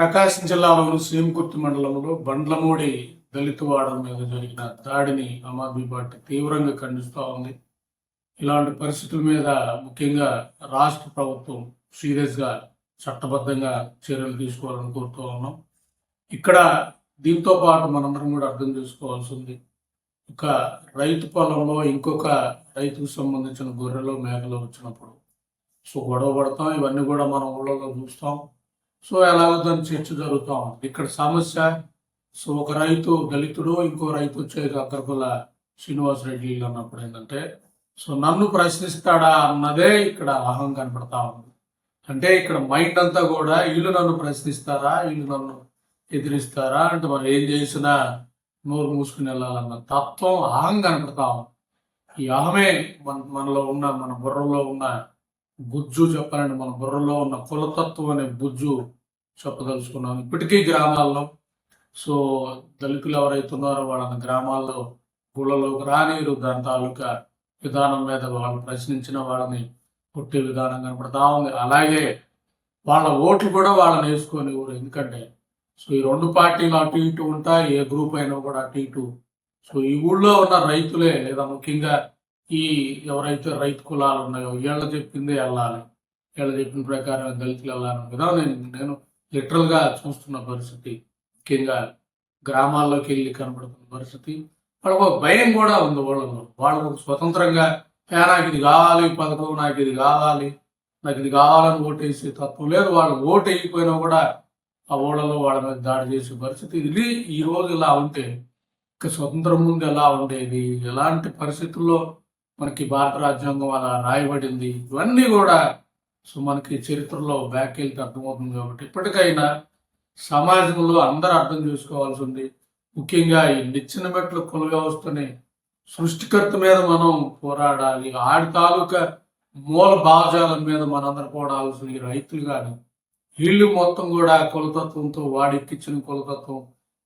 ప్రకాశం జిల్లాలోని సీమకుర్తి మండలంలో బండ్లమూడి దళితవాడల మీద జరిగిన దాడిని ఆమ్ ఆద్మీ పార్టీ తీవ్రంగా ఖండిస్తూ ఉంది. ఇలాంటి పరిస్థితుల మీద ముఖ్యంగా రాష్ట్ర ప్రభుత్వం సీరియస్గా చట్టబద్ధంగా చర్యలు తీసుకోవాలని కోరుతూ ఉన్నాం. ఇక్కడ దీంతో పాటు మనందరం కూడా అర్థం చేసుకోవాల్సింది ఒక రైతు పొలంలో ఇంకొక రైతుకు సంబంధించిన గొర్రెలు మేకలు వచ్చినప్పుడు సో గొడవ పడతాం. ఇవన్నీ కూడా మనం ఊళ్ళలో చూస్తాం. సో ఎలాగో దాని చర్చ జరుగుతూ ఉంది. ఇక్కడ సమస్య సో ఒక రైతు దళితుడు ఇంకో రైతు వచ్చే అక్కడికొల్ల శ్రీనివాస్ రెడ్డి అన్నప్పుడు ఏంటంటే సో నన్ను ప్రశ్నిస్తాడా అన్నదే ఇక్కడ అహం కనపడతా ఉంది. అంటే ఇక్కడ మైండ్ అంతా కూడా వీళ్ళు నన్ను ప్రశ్నిస్తారా వీళ్ళు నన్ను ఎదిరిస్తారా అంటే మనం ఏం చేసినా నోరు మూసుకుని వెళ్ళాలన్న తత్వం అహం కనపడతా ఉంది. ఈ అహమే మన మనలో ఉన్న మన బుర్రలో ఉన్న బుజ్జు చెప్పాలంటే మన బుర్రలో ఉన్న కులతత్వం అనే బుజ్జు చెప్పదలుచుకున్నాం ఇప్పటికీ గ్రామాల్లో సో దళితులు ఎవరైతే ఉన్నారో వాళ్ళని గ్రామాల్లో గుళ్ళలోకి రానీరు దాని తాలూకా విధానం మీద వాళ్ళు ప్రశ్నించిన వాళ్ళని పుట్టే విధానం కనపడతా ఉంది. అలాగే వాళ్ళ ఓట్లు కూడా వాళ్ళని వేసుకొని ఊరు. ఎందుకంటే సో ఈ రెండు పార్టీలు అటు ఇటు ఉంటాయి ఏ గ్రూప్ అయినా కూడా అటు ఇటు. సో ఈ ఊళ్ళో ఉన్న రైతులే లేదా ముఖ్యంగా ఈ ఎవరైతే రైతు కులాలు ఉన్నాయో వీళ్ళ చెప్పిందే వెళ్ళాలి. వీళ్ళ చెప్పిన ప్రకారం దళితులు వెళ్ళాలని విధానం నేను నేను లిటరల్గా చూస్తున్న పరిస్థితి. ముఖ్యంగా గ్రామాల్లోకి వెళ్ళి కనబడుతున్న పరిస్థితి. వాళ్ళకు ఒక భయం కూడా ఉంది వాళ్ళలో. వాళ్ళకు స్వతంత్రంగా "ఏ, నాకు ఇది కావాలి ఈ పథకం నాకు ఇది కావాలి నాకు ఇది కావాలని ఓటేసే తత్వం లేదు. వాళ్ళు ఓటు అయిపోయినా కూడా ఆ ఓడలో వాళ్ళ మీద దాడి చేసే పరిస్థితి ఇది. ఈ రోజు ఇలా ఉంటే ఇక స్వతంత్రం ముందు ఎలా ఉండేది? ఎలాంటి పరిస్థితుల్లో మనకి భారత రాజ్యాంగం అలా రాయబడింది. ఇవన్నీ కూడా సో మనకి చరిత్రలో బ్యాక్ వెళ్తే అర్థమవుతుంది కాబట్టి ఇప్పటికైనా సమాజంలో అందరూ అర్థం చేసుకోవాల్సి ఉంది. ముఖ్యంగా ఈ నిచ్చిన మెట్ల కుల వ్యవస్థని సృష్టికర్త మీద మనం పోరాడాలి. ఆడి తాలూకా మూల భావజాలం మీద మనందరం పోరాడాల్సింది ఈ రైతులు కానీ వీళ్ళు మొత్తం కూడా కులతత్వంతో వాడికిచ్చిన కులతత్వం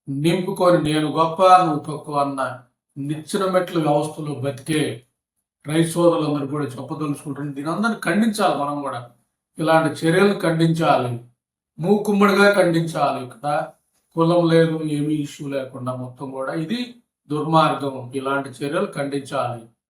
నింపుకొని నేను గొప్ప నువ్వు తక్కువ అన్న నిచ్చిన మెట్ల వ్యవస్థలో బతికే రైతు సోదరులందరూ కూడా చెప్పదలుచుకుంటుంది దీని అందరిని ఖండించాలి మనం కూడా ఇలాంటి చర్యలు ఖండించాలి మూకుమ్మడిగా ఖండించాలి ఇక్కడ కులం లేదు ఏమీ ఇష్యూ లేకుండా మొత్తం కూడా ఇది దుర్మార్గం ఇలాంటి చర్యలు ఖండించాలి